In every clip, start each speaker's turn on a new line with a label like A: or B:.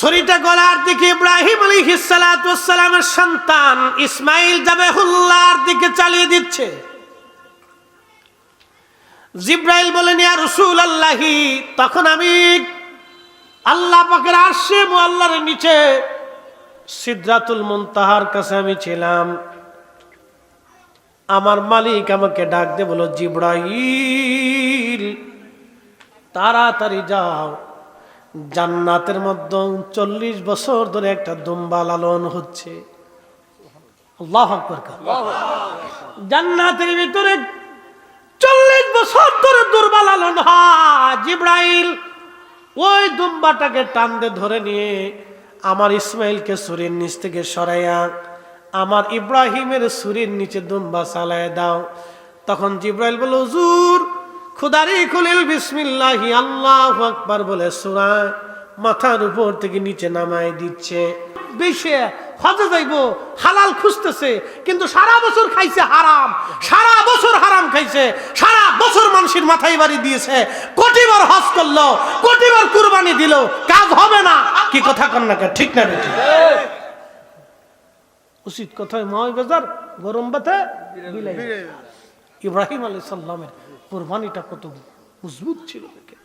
A: ছড়িটা গলার দিকে ইব্রাহিম আলী হিসালামের সন্তান ইসমাইল জাবেহুল্লাহর দিকে চালিয়ে দিচ্ছে। জিব্রাইল বলেন, ইয়া রসুল আল্লাহি তখন আমি আল্লাহ পাকের আরশে আল্লাহর নিচে সিদ্রাতুল মুনতাহার কাছে আমি ছিলাম। আমার মালিক আমাকে ডাক দে বলো জিব্রাইল, তাড়াতাড়ি যাও। জান্নাতের মধ্যে চল্লিশ বছর ধরে একটা দুম্বা লালন হচ্ছে। জান্নাতের ভিতরে চল্লিশ বছর ধরে দুর্বা লালন হয়। ওই দুম্বাটাকে টানতে ধরে নিয়ে আমার ইসমাইলকে সুরের নিচ থেকে সরাইয়া আমার ইব্রাহিমের সুরের নিচে দুম্বা চালায় দাও। তখন জিব্রাইল বলে হুজুর খুদারি খুলিল বিসমিল্লাহি, আল্লাহ আকবার বলে সুরা মাথার উপর থেকে নিচে নামায় দিচ্ছে। হজে হালাল খুঁজতেছে, কিন্তু সারা বছর খাইছে হারাম, সারা বছর হারাম খাইছে, সারা বছর মানুষের মাথায় বাড়ি দিয়েছে, কোটিবার হজ করল, কোটিবার কুরবানি দিল, কাজ হবে না। কি কথা কন না ঠিক না বেঠিক উচিত কথায় ময় গরম বাতে ইব্রাহিম আলী সাল্লামের কোরবানিটা কত মজবুত ছিল দেখে।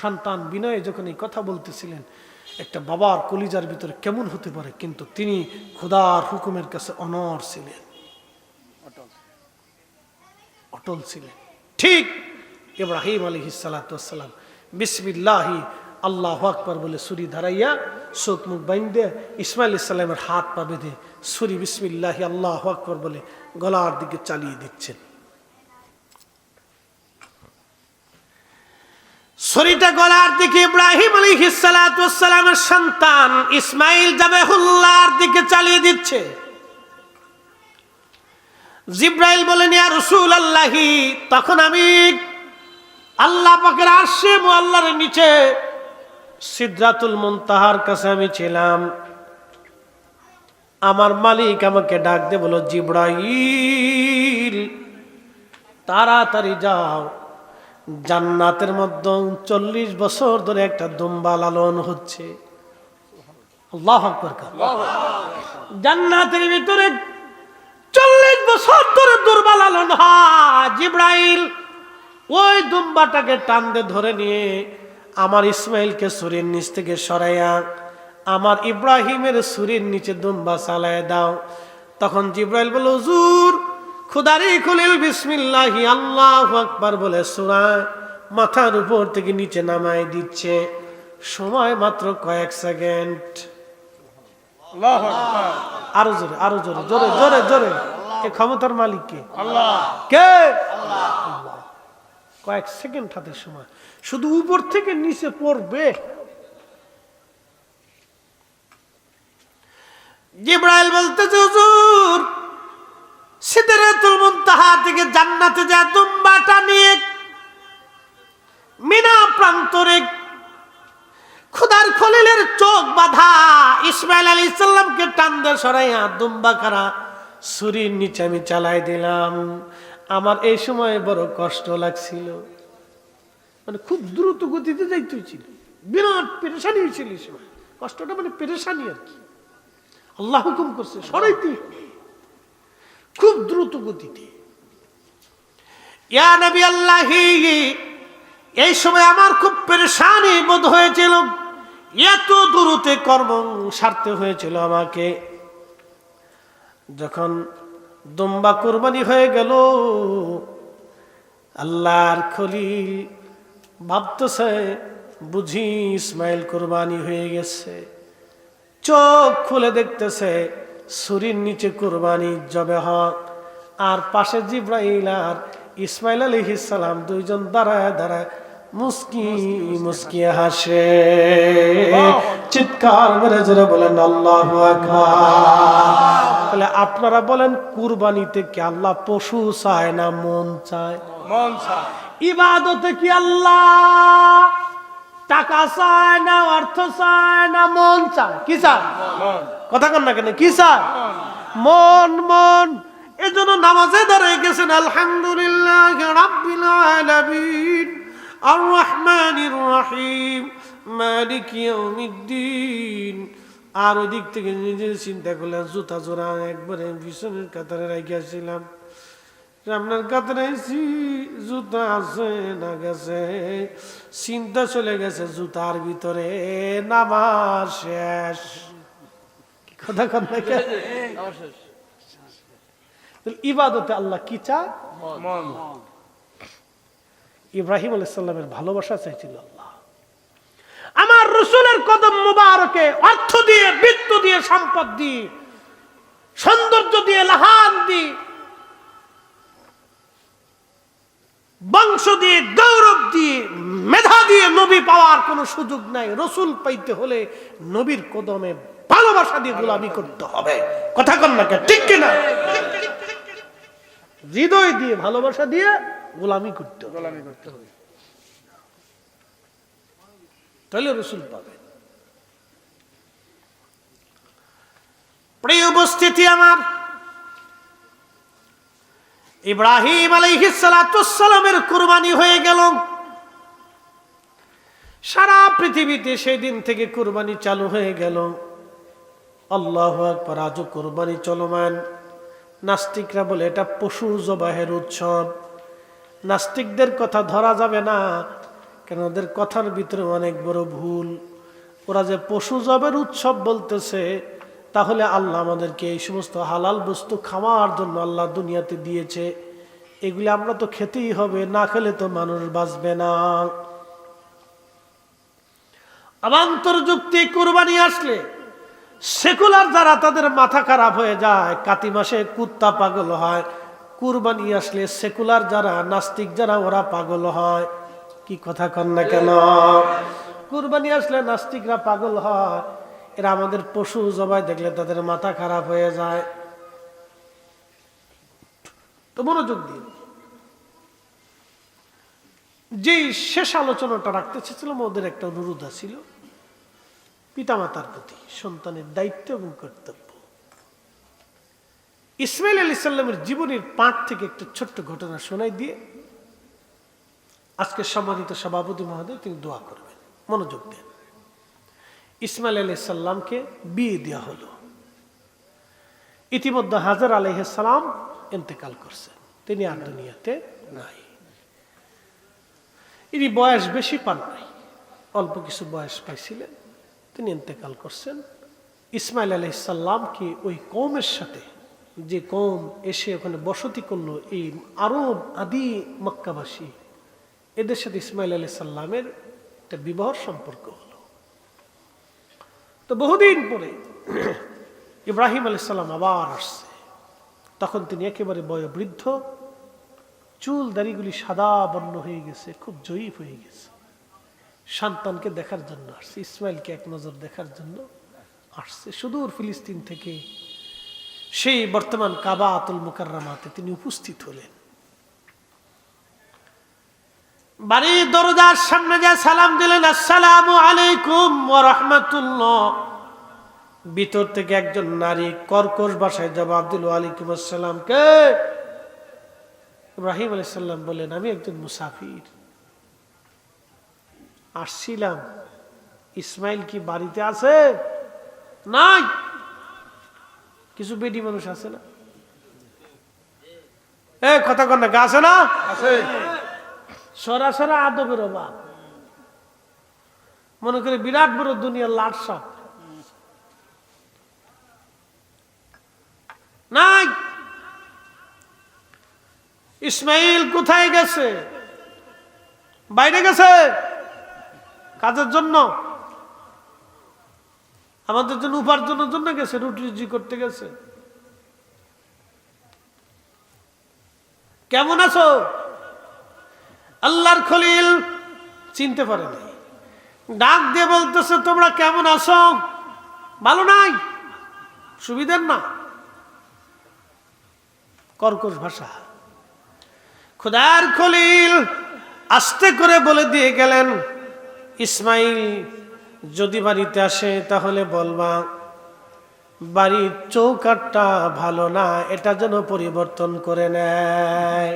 A: সন্তান বিনয়ে যখন এই কথা বলতেছিলেন একটা বাবার কলিজার ভিতরে কেমন হতে পারে কিন্তু তিনি খুদার হুকুমের কাছে অনর ছিলেন। অটল। ছিলেন। ঠিক ইব্রাহিম আলী সালাতাম বিসমিল্লাহি আল্লাহ আকবর বলে সুরি ধারাইয়া চোখ মুখ বাইন্দে ইসমাইল ইসলামের হাত পা বেঁধে সুরি বিসমিল্লাহি আল্লাহ আকবর বলে গলার দিকে চালিয়ে দিচ্ছেন। ছড়িটা গলার দিকে ইব্রাহিম আলী হিসালামের সন্তান ইসমাইল জাবেহুল্লাহর দিকে চালিয়ে দিচ্ছে। জিব্রাইল বলেন, ইয়া রসুল আল্লাহি তখন আমি আল্লাহ পাকের আরশে আল্লাহর নিচে সিদ্রাতুল মুনতাহার কাছে আমি ছিলাম। আমার মালিক আমাকে ডাক দে বলো জিব্রাইল, তাড়াতাড়ি যাও। জান্নাতের মধ্যে চল্লিশ বছর ধরে একটা দুম্বা লালন হচ্ছে। জান্নাতের ভিতরে চল্লিশ বছর ধরে দুর্বা লালন হয়। ওই দুম্বাটাকে টানতে ধরে নিয়ে আমার ইসমাইলকে সুরের নিচ থেকে সরাইয়া আমার ইব্রাহিমের সুরের নিচে দুম্বা চালায় দাও। তখন জিব্রাইল বলে হুজুর খুদারি খুলিল বিসমিল্লাহি আল্লাহ আকবার বলে সুরা মাথার উপর থেকে নিচে নামায় দিচ্ছে। সময় মাত্র কয়েক সেকেন্ড। আরও জোরে আরও জোরে জোরে জোরে জোরে। এ ক্ষমতার মালিক কে? কে? কয়েক সেকেন্ড হাতে সময়। শুধু উপর থেকে নিচে পড়বে। জিব্রাইল বলতেছে হুজুর থেকে জান্নাতে দুম্বাটা নিয়ে মিনা প্রান্তরে খুদার খলিলের চোখ বাধা ইসমাইল আলী ইসলামকে টান্দে সরাইয়া দুম্বা ছুরির নিচে আমি চালাই দিলাম। আমার এই সময় বড় কষ্ট লাগছিল। মানে খুব দ্রুত গতিতে যাইতে হয়েছিল বিরাট পেরেশানি হয়েছিল এই সময়। কষ্টটা মানে পেরেশানি আর কি। আল্লাহ হুকুম করছে, সরাইতে। খুব দ্রুত গতিতে। এই সময় আমার খুব পেরেশানি বোধ হয়েছিল। এত দূরতে কর্ম সারতে হয়েছিল আমাকে। যখন দুম্বা কোরবানি হয়ে গেল, আল্লাহর খলিল ভাবতেছে, বুঝি ইসমাইল কোরবানি হয়ে গেছে। চোখ খুলে দেখতেছে সুরির নিচে কোরবানি জবে হক। আর পাশে জিব্রাইল আর ইসমাইল আলী সালাম দুইজন দাঁড়ায় দাঁড়ায় মুস্কি মুস্কি হাসে। চিৎকার মেরে জোরে বলেন আল্লাহ তাহলে আপনারা বলেন কুরবানিতে কি আল্লাহ পশু চায় না মন চায়?
B: মন চায়।
A: ইবাদতে কি আল্লাহ টাকা চায় না অর্থ চায় না মন চায়? কি চায়?
B: মন।
A: কথা কন না কেন? কি চায় মন মন। এজন্য নামাজে দাঁড়িয়ে গেছেন, আলহামদুলিল্লাহ রাব্বিল আলামিন। আর রহমানির রহিম। মালিক ইয়াউমিদ্দিন। আর ওই দিক থেকে নিজের চিন্তা করলেন, জুতা জোড়া একবারে ভীষণের কাতারে রাখিয়াছিলাম আপনার কাতারে আইছি, জুতা আছে না গেছে? চিন্তা চলে গেছে, জুতার ভিতরে নামার শেষ। ইবাদতে আল্লাহ কি চায়? ইব্রাহিম আলাইসাল্লামের ভালোবাসা চাইছিল আল্লাহ। আমার রসুলের কদম মুবারকে অর্থ দিয়ে, বৃত্ত দিয়ে, সম্পদ দিয়ে, সৌন্দর্য দিয়ে, লাহান বংশ দিয়ে, গৌরব দিয়ে, মেধা দিয়ে নবী পাওয়ার কোনো সুযোগ নাই। রসুল পাইতে হলে নবীর কদমে ভালোবাসা দিয়ে গোলামি করতে হবে। কথা কন না ঠিক কিনা? হৃদয় দিয়ে ভালোবাসা দিয়ে গোলামি করতে হবে।
B: গোলামি করতে হবে।
A: তাহলে রসুল পাবে প্রিয় উপস্থিতি আমার ইব্রাহিম আলাইহিসালামের কুরবানি হয়ে গেল। সারা পৃথিবীতে সেই দিন থেকে কুরবানি চালু হয়ে গেল। আল্লাহ একবার আজও কোরবানি চলমান। নাস্তিকরা বলে, এটা পশু জবাহের উৎসব। নাস্তিকদের কথা ধরা যাবে না, কেন ওদের কথার ভিতরে অনেক বড় ভুল। ওরা যে পশু জবের উৎসব বলতেছে, তাহলে আল্লাহ আমাদেরকে এই সমস্ত হালাল বস্তু খাওয়ার জন্য আল্লাহ দুনিয়াতে দিয়েছে। এগুলি আমরা তো খেতেই হবে, না খেলে তো মানুষ বাঁচবে না। অবান্তর যুক্তি কোরবানি আসলে সেকুলার যারা, তাদের মাথা খারাপ হয়ে যায়। কাতি মাসে কুত্তা পাগল হয়। কুরবানি আসলে সেকুলার যারা, নাস্তিক যারা, ওরা পাগল হয়। কি কথা কন না কেন? কুরবানি আসলে নাস্তিকরা পাগল হয়। এরা আমাদের পশু জবাই দেখলে তাদের মাথা খারাপ হয়ে যায়। তো মনোযোগ দিন যে শেষ আলোচনাটা রাখতে চেয়েছিলাম, ওদের একটা অনুরোধ ছিল পিতামাতার প্রতি, সন্তানের দায়িত্ব এবং কর্তব্য। ইসমাইল আলী সাল্লামের জীবনের পাঠ থেকে একটা ছোট্ট ঘটনা শোনাই দিয়ে আজকে সম্মানিত সভাপতি মহোদয়, তিনি দোয়া করবেন, মনোযোগ দেন। ইসমাইল আলী সাল্লামকে বিয়ে দেওয়া হলো। ইতিমধ্যে হাজার আলহাম ইন্তেকাল করছেন তিনি আর দুনিয়াতে নাই। ইনি বয়স বেশি পান নাই। অল্প কিছু বয়স পাইছিলেন। তিনি ইন্তেকাল করছেন। ইসমাইল আলহিসাল্লাম কি ওই কৌমের সাথে? যে কৌম এসে ওখানে বসতি করল এই আরব আদি মক্কাবাসী, এদের সাথে ইসমাইল আলি সাল্লামের একটা বিবাহ সম্পর্ক হলো। তো বহুদিন পরে ইব্রাহিম আলি সাল্লাম আবার আসছে। তখন তিনি একেবারে বয়োবৃদ্ধ, চুল দাড়িগুলি সাদা বর্ণ হয়ে গেছে, খুব জয়ীফ হয়ে গেছে। সন্তানকে দেখার জন্য আসছে ইসমাইলকে এক নজর দেখার জন্য আসছে। সুদূর ফিলিস্তিন থেকে সেই বর্তমান কাবা আতুল মুকাররামাতে তিনি উপস্থিত হলেন। বাড়ির দরজার সামনে যা সালাম দিলেন, আসসালামু আলাইকুম রাহমাতুল্লাহ। ভিতর থেকে একজন নারী কর্কশ ভাষায় জবাব দিল আলাইকুম আসসালাম। কে? ইব্রাহিম আলাইহিস সালাম বলেন আমি একজন মুসাফির। আসছিলাম। ইসমাইল কি বাড়িতে আছে? নাই। কিছু বেডি মানুষ আছে না? এ কথা কন না আছে না? সরাসরি আদবের অভাব। মনে করে বিরাট বড় দুনিয়ার লাট সাপ নাই। ইসমাইল কোথায় গেছে? বাইরে গেছে? কাজের জন্য। আমাদের জন্য, উপার্জনের জন্য গেছে, রুটি রুজি করতে গেছে। কেমন আছো? আল্লাহর খলিল চিনতে পারে নাই। ডাক দিয়ে বলতেছে, তোমরা কেমন আছো? ভালো নাই? সুবিধার না। কর্কশ ভাষা। খুদার খলিল আস্তে করে বলে দিয়ে গেলেন ইসমাইল যদি বাড়িতে আসে, তাহলে বলবা বাড়ির চৌকাটটা ভালো না, এটা যেন পরিবর্তন করে নেয়।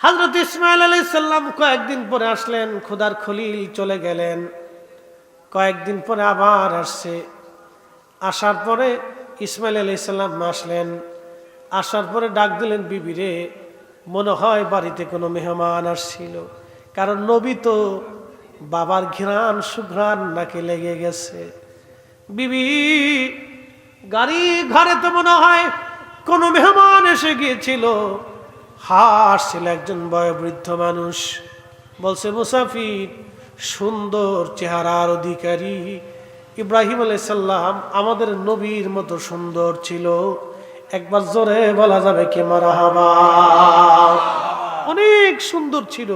A: হজরত ইসমাইল আলী সাল্লাম কয়েকদিন পরে আসলেন, খুদার খলিল চলে গেলেন। কয়েকদিন পরে আবার আসছে। আসার পরে ইসমাইল আলী সাল্লাম আসলেন। আসার পরে ডাক দিলেন বিবিরে মনে হয় বাড়িতে কোনো মেহমান আসছিল। কারণ নবী তো বাবার ঘ্রাণ, সুঘ্রাণ নাকে লেগে গেছে। বিবি, গাড়ি ঘরে তো মনে হয় কোনো মেহমান এসে গিয়েছিল। হাসছিল একজন বয়োবৃদ্ধ মানুষ। বলছে, মুসাফির, সুন্দর চেহারার অধিকারী। ইব্রাহিম আলাইসাল্লাম আমাদের নবীর মতো সুন্দর ছিল। একবার জোরে বলা যাবে কে মারা হাবা? অনেক সুন্দর ছিল।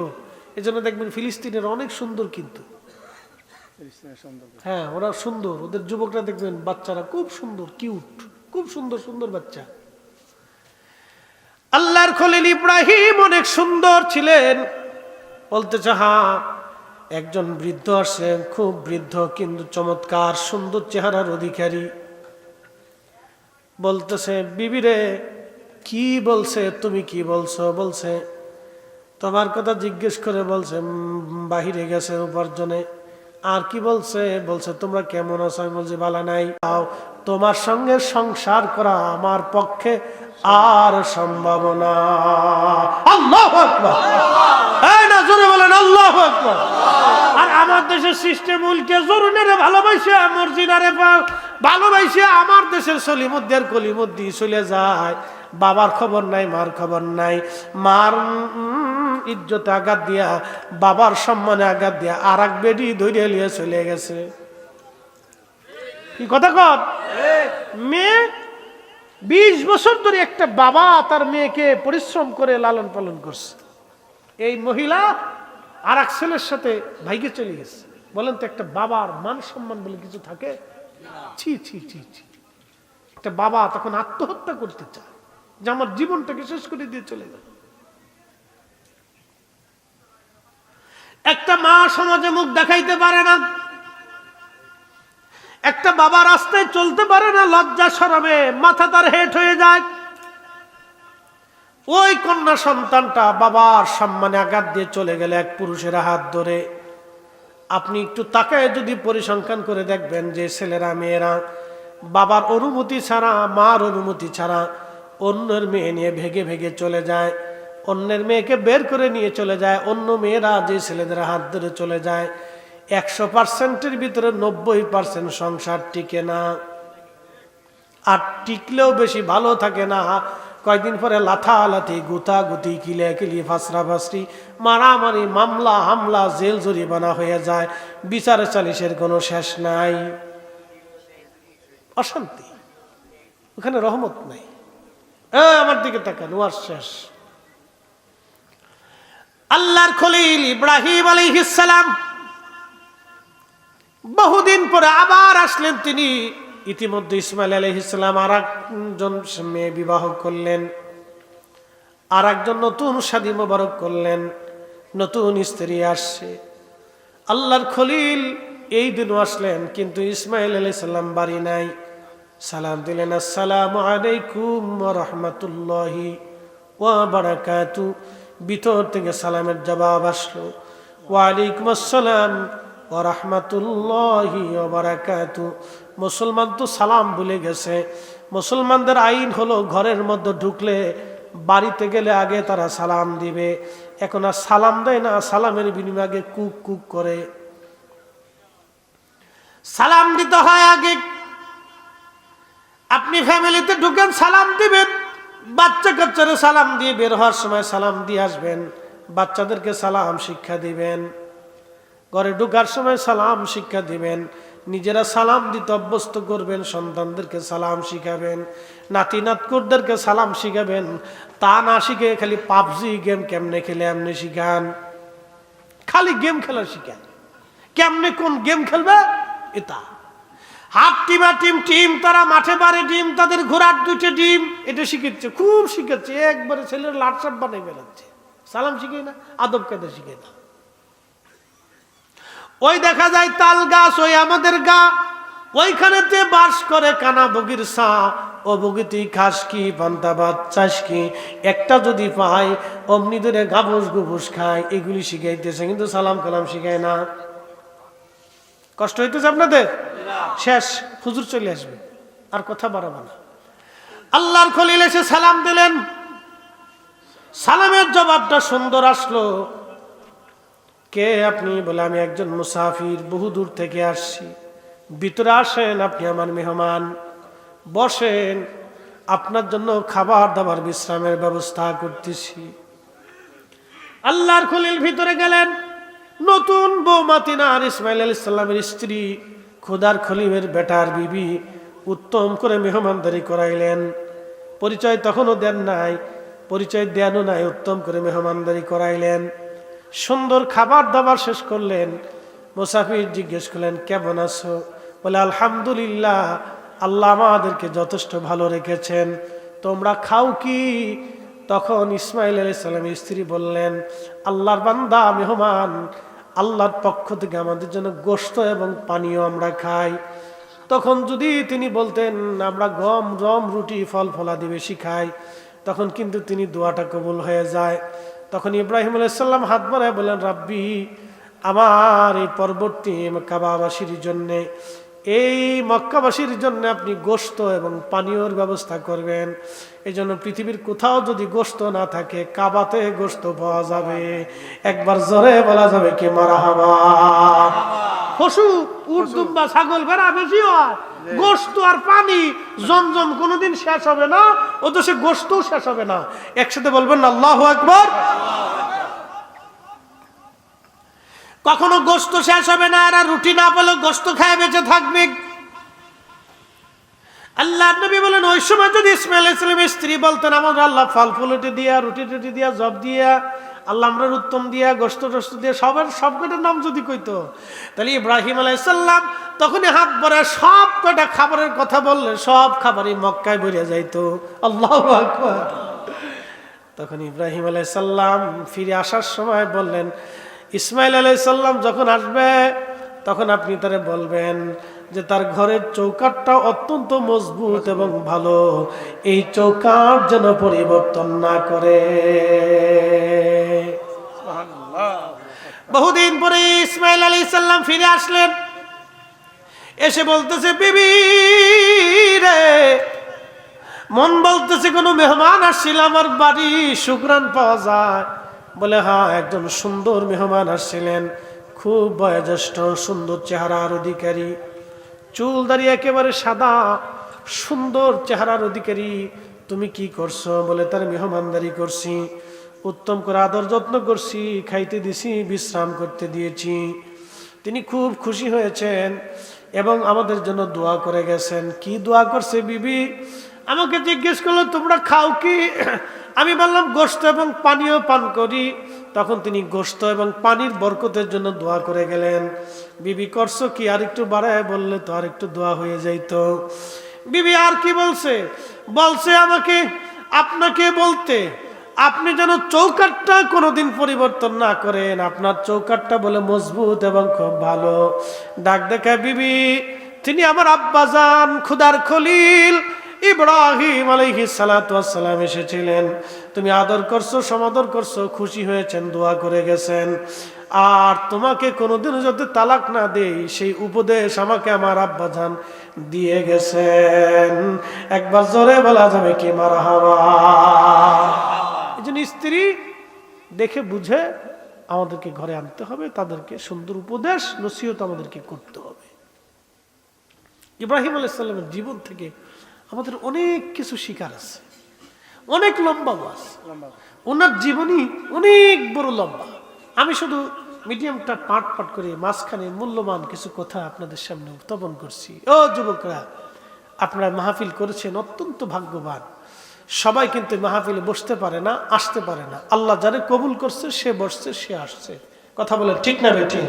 A: এজন্য দেখবেন ফিলিস্তিনের অনেক সুন্দর কিন্তু। হ্যাঁ ওরা সুন্দর। ওদের যুবকরা দেখবেন বাচ্চারা খুব সুন্দর কিউট খুব সুন্দর সুন্দর বাচ্চা। আল্লাহর খলিল ইব্রাহিম অনেক সুন্দর ছিলেন। বলতেছে হ্যাঁ একজন বৃদ্ধ আসেন খুব বৃদ্ধ কিন্তু চমৎকার সুন্দর চেহারার অধিকারী। বলতেছে, বিবিরে, কি বলছে? তুমি কি বলছো? বলছে, তোমার কথা জিজ্ঞেস করে বলছে বাহিরে গেছে উপার্জনে। আর কি বলছে? বলছে, তোমরা কেমন আছো? আমি বলছি, ভালো নাই। তোমার সঙ্গে সংসার করা আমার পক্ষে আর সম্ভব না। আল্লাহ জোরে বলেন, আল্লাহ আর আমার দেশের সিস্টেম উল্কে জরুনের ভালোবাসে, মর্জিনারে ভালোবাসে, আমার দেশের সলিমুদ্দের কলিমুদ্দি চলে যায়। বাবার খবর নাই, মার খবর নাই। মার ইজ্জতে আঘাত দিয়া, বাবার সম্মানে আঘাত দিয়া আর এক বেডি ধরে নিয়ে চলে গেছে। কি কথা কর? মেয়ে, বিশ বছর ধরে একটা বাবা তার মেয়েকে পরিশ্রম করে লালন পালন করছে। এই মহিলা আর এক ছেলের সাথে ভাইকে চলে গেছে। বলেন তো একটা বাবার মান সম্মান বলে কিছু থাকে? ছি ছি ছি ছি। একটা বাবা তখন আত্মহত্যা করতে চায়, যে আমার জীবনটাকে শেষ করে দিয়ে চলে গেল একটা মা সমাজে মুখ দেখাইতে পারে না। একটা বাবা রাস্তায় চলতে পারে না, লজ্জা সরবে, মাথা তার হেট হয়ে যায়। ওই কন্যা সন্তানটা বাবার সম্মানে আঘাত দিয়ে চলে গেলে এক পুরুষের হাত ধরে। আপনি একটু তাকায় যদি পরিসংখ্যান করে দেখবেন যে ছেলেরা, মেয়েরা, বাবার অনুমতি ছাড়া, মার অনুমতি ছাড়া অন্যের মেয়ে নিয়ে ভেগে ভেগে চলে যায়, অন্যের মেয়েকে বের করে নিয়ে চলে যায়, অন্য মেয়েরা যে ছেলেদের হাত ধরে চলে যায় একশো পার্সেন্টের ভিতরে নব্বই পার্সেন্ট সংসার টিকে না। আর টিকলেও বেশি ভালো থাকে না। কয়েকদিন পরে লাথালাথি গুতা গুতি কিলে কিলি ফাসরা ফাসরি মারামারি, মামলা, হামলা জেল জরিমানা হয়ে যায়। বিচার চালিশের কোনো শেষ নাই। অশান্তি। ওখানে রহমত নাই। আমার দিকে তাকান ওয়ার শেষ। আল্লাহর খলিল ইব্রাহিম আলাইহিস সালাম বহুদিন পরে আবার আসলেন তিনি। ইতিমধ্যে ইসমাইল আলহিসাম আর একজন মেয়ে বিবাহ করলেন। আর একজন নতুন শাদী মোবারক করলেন। নতুন স্ত্রী আসছে। আল্লাহর খলিল এই দিনও আসলেন, কিন্তু ইসমাইল আলাইসাল্লাম বাড়ি নাই। সালাম দিলেন, আসসালাম আলাইকুম রহমতুল্লাহি ওয়া বারাকাতু। ভিতর থেকে সালামের জবাব আসলো ওয়ালাইকুম আসসালাম। ও মুসলমান তো সালাম ভুলে গেছে। মুসলমানদের আইন হলো ঘরের মধ্যে ঢুকলে বাড়িতে গেলে আগে তারা সালাম দিবে। এখন আর সালাম দেয় না, সালামের বিনিময়ে কুক কুক করে। সালাম দিতে হয় আগে। আপনি ফ্যামিলিতে ঢুকেন, সালাম দিবেন। বাচ্চা কাচ্চারে সালাম দিয়ে বের হওয়ার সময় সালাম দিয়ে আসবেন। বাচ্চাদেরকে সালাম শিক্ষা দিবেন। ঘরে ঢুকার সময় সালাম শিক্ষা দিবেন। নিজেরা সালাম দিতে অভ্যস্ত করবেন, সন্তানদেরকে সালাম শিখাবেন, নাতি নাতকুরদেরকে সালাম শিখাবেন। তা না শিখে খালি পাবজি গেম কেমনে খেলে, এমনি শিখান। খালি গেম খেলা শিখান। কেমনে কোন গেম খেলবে? এটা। হাফ টিমা টিম টিম, তারা মাঠে পারে ডিম তাদের ঘোড়ার দুইটা ডিম এটা শিখেছে খুব শিখেছে একবারে ছেলের লাটসাপ বানাই বেড়াচ্ছে সালাম শিখে না, আদব কায়দা শিখে না। ওই দেখা যায় তাল গাছ, ওই আমাদের গা। ওইখানেতে বাস করে কানা বগির সা, ও বুকে তুই খাস কি পান্তা ভাত চাস কি? একটা যদি পাই অমনি ধরে গাবস গুবস খায়, এগুলি শিখাইতেছে, কিন্তু সালাম কালাম শিখায় না। কষ্ট হইতেছে আপনাদের? শেষ, হুজুর চলে আসবে, আর কথা বাড়াবো না। আল্লাহর খলিল এসে সালাম দিলেন। সালামের জবাবটা সুন্দর আসলো। কে আপনি বলে আমি একজন মুসাফির, বহু দূর থেকে আসছি। ভিতরে আসেন আপনি আমার মেহমান। বসেন, আপনার জন্য খাবার দাবার বিশ্রামের ব্যবস্থা করতেছি। আল্লাহর খলিল ভিতরে গেলেন। নতুন বৌমাতিনা আর ইসমাইল আল ইসলামের স্ত্রী, খুদার খলিমের বেটার বিবি উত্তম করে মেহমানদারি করাইলেন। পরিচয় তখনও দেন নাই, পরিচয় দেনও নাই, উত্তম করে মেহমানদারি করাইলেন। সুন্দর খাবার দাবার শেষ করলেন। মুসাফির জিজ্ঞেস করলেন, কেমন আছো? বলে, আলহামদুলিল্লাহ, আল্লাহ আমাদেরকে যথেষ্ট ভালো রেখেছেন। তোমরা খাও কি? তখন ইসমাইল আলি সাল্লামের স্ত্রী বললেন, আল্লাহর বান্দা, মেহমান, আল্লাহর পক্ষ থেকে আমাদের জন্য গোস্ত এবং পানীয় আমরা খাই। তখন যদি তিনি বলতেন, আমরা গম, রম, রুটি, ফল, ফলাদি বেশি খাই, তখন কিন্তু তিনি দোয়াটা কবুল হয়ে যায়। তখন ইব্রাহিম আলাইসাল্লাম হাত বাড়ায় বলেন রাব্বি, আমার এই পরবর্তী মক্কাবাসীর জন্যে, এই মক্কাবাসীর জন্য আপনি গোস্ত এবং পানীয়র ব্যবস্থা করবেন। এই জন্য পৃথিবীর কোথাও যদি গোস্ত না থাকে, কাবাতে গোস্ত পাওয়া যাবে। একবার জোরে বলা যাবে কি মারা হাবা পশু উর্দুম বা ছাগল ভেড়া বেশি হয়। গোস্ত আর পানি জমজম কোনোদিন শেষ হবে না ও তো সে গোস্তও শেষ হবে না। একসাথে বলবেন আল্লাহ একবার কখনো গোস্ত শেষ হবে না এরা রুটি না পেলে গোস্ত খায় বেঁচে থাকবে। আল্লাহ নবী বলেন ওই সময় যদি ইসমাইল ইসলামের স্ত্রী বলতেন আমাদের আল্লাহ ফল ফুলটি দিয়া রুটি টুটি দিয়া জব দিয়া আল্লাহ আমরা উত্তম দিয়া গোস্ত টোস্ত দিয়া, সবার সব কটার নাম যদি কইতো, তাহলে ইব্রাহিম আলাইসাল্লাম তখনই হাত ভরে সব কটা খাবারের কথা বললে, সব খাবারই মক্কায় বেরিয়ে যাইতো। আল্লাহ তখন ইব্রাহিম আলাইসাল্লাম ফিরে আসার সময় বললেন, ইসমাইল আলাইসাল্লাম যখন আসবে, তখন আপনি তারে বলবেন যে তার ঘরের চৌকাটটা অত্যন্ত মজবুত এবং ভালো, এই চৌকাট যেন পরিবর্তন না করে। বহুদিন পরে ইসমাইল আলী সাল্লাম ফিরে আসলেন। এসে বলতেছে, বিবি রে, মন বলতেছে কোনো মেহমান আসছিল, আমার বাড়ি শুক্রান পাওয়া যায়। বলে হ্যাঁ একজন সুন্দর মেহমান আসছিলেন, খুব বয়োজ্যেষ্ঠ, সুন্দর চেহারার অধিকারী। চুল দাঁড়িয়ে একেবারে সাদা, সুন্দর চেহারার অধিকারী। তুমি কি করছ? বলে, তার মেহমানদারি করছি। উত্তম করে আদর যত্ন করছি, খাইতে দিছি, বিশ্রাম করতে দিয়েছি। তিনি খুব খুশি হয়েছেন এবং আমাদের জন্য দোয়া করে গেছেন। কি দোয়া করছে বিবি? আমাকে জিজ্ঞেস করল, তোমরা খাও কি? আমি বললাম গোস্ত এবং পানীয় পান করি। তখন তিনি গোস্ত এবং পানির বরকতের জন্য দোয়া করে গেলেন। বিবি, করছ কি? আর একটু বাড়ায় বললে তো আর একটু দোয়া হয়ে যাইতো। বিবি, আর কি বলছে? বলছে আমাকে, আপনাকে বলতে আপনি যেন চৌকাটটা কোনোদিন পরিবর্তন না করেন। আপনার চৌকাটটা বলে মজবুত এবং খুব ভালো। ডাক দেখায় বিবি, তিনি আমার আব্বাজান খুদার খলিল। ইব্রাহিম আলাইহি সালাম এসেছিলেন। তুমি আদর করছ, সমাদর করছ, খুশি হয়েছেন, দোয়া করে গেছেন। আর তোমাকে কোনোদিনও যদি তালাক না দেই, সেই উপদেশ আমাকে আমার আব্বাজান দিয়ে গেছেন। একবার জোরে বলা যাবে কি মারা হাওয়া স্ত্রী দেখে বুঝে আমাদেরকে ঘরে আনতে হবে তাদেরকে সুন্দর উপদেশ নসিহত আমাদেরকে করতে হবে। ইব্রাহিম আলাইসাল্লামের জীবন থেকে আমাদের অনেক কিছু শিকার আছে। অনেক লম্বা বাস। ওনার জীবনী অনেক বড় লম্বা। আমি শুধু মিডিয়ামটা পাট পাট করে মাঝখানে মূল্যবান কিছু কথা আপনাদের সামনে উত্থাপন করছি। ও যুবকরা আপনারা মাহফিল করেছেন অত্যন্ত ভাগ্যবান। সবাই কিন্তু মাহফিলে বসতে পারে না, আসতে পারে না। আল্লাহ যারে কবুল করছে, সে বসছে, সে আসছে। কথা বলে ঠিক না বেঠিক